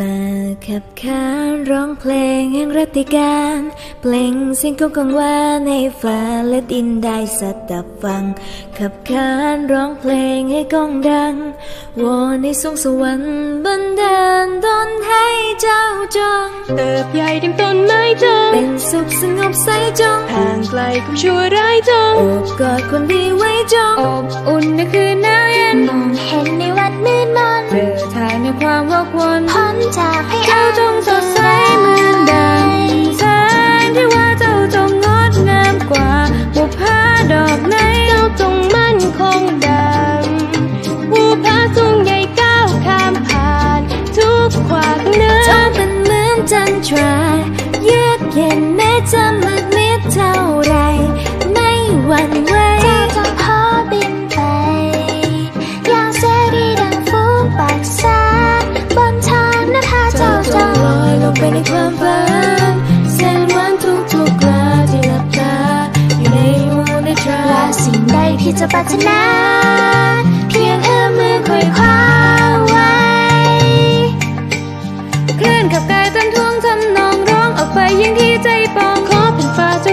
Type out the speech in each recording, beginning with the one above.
มาขับขานร้องเพลงแห่งรัติการเปล่งเสียงของกังวานให้ฟ้าและดินได้สัตดับฟัง ขับขานร้องเพลงให้ก้องดังวอนในสวงสวรรค์บันดาลดลให้เจ้าจงเติบใหญ่ดังต้นไม้จงเป็นสุขสงบใสจงห่างไกลความชั่วร้ายจงโอบกอดคนดีไว้จงอบอุ่นในคืนหนาวเย็น เยือกเย็นแม้จะมืดมิดเท่าไร ไม่หวั่นไหวเจ้าจงพอบินไปอย่างเสรีดังฟูงปากแสนบนทางนภาเจ้าจเจ้างลอยลงไปในความฝันแสนหวานทุกทุกๆคราที่หลับตาอยู่ในหัวในทราและสิ่งใดที่จะปรารถนา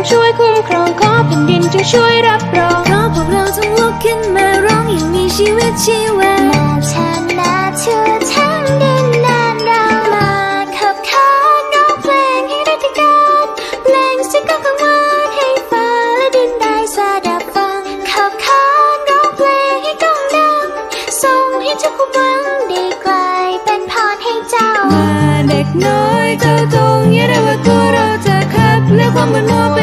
ช่วยคุ้มครองขอแผ่นดินจงช่วยรับรองเพราะพวกเราต้องลุกขึ้นมาร้องอย่างมีชีวิตชีวามาชนะชั่วทั้งดินแดนเรามาขับขานร้องเพลงให้ได้ที่การเพลงเสียงก้องกังวานให้ฟ้าและดินได้สดับฟังขับขานร้องเพลงให้ก้องดังส่งให้ทุกความหวังได้กลายเป็นพรให้เจ้ามาเด็กน้อยเจ้าจงอย่าได้ว่ากลัวเราจะขับและความมันมัวเป็น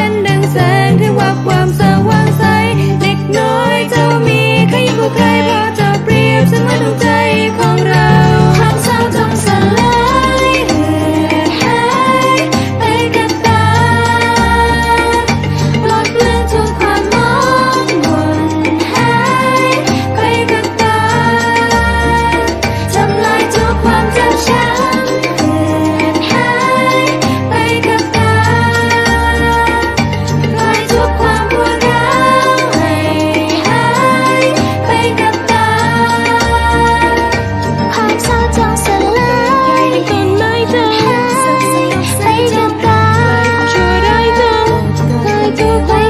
如果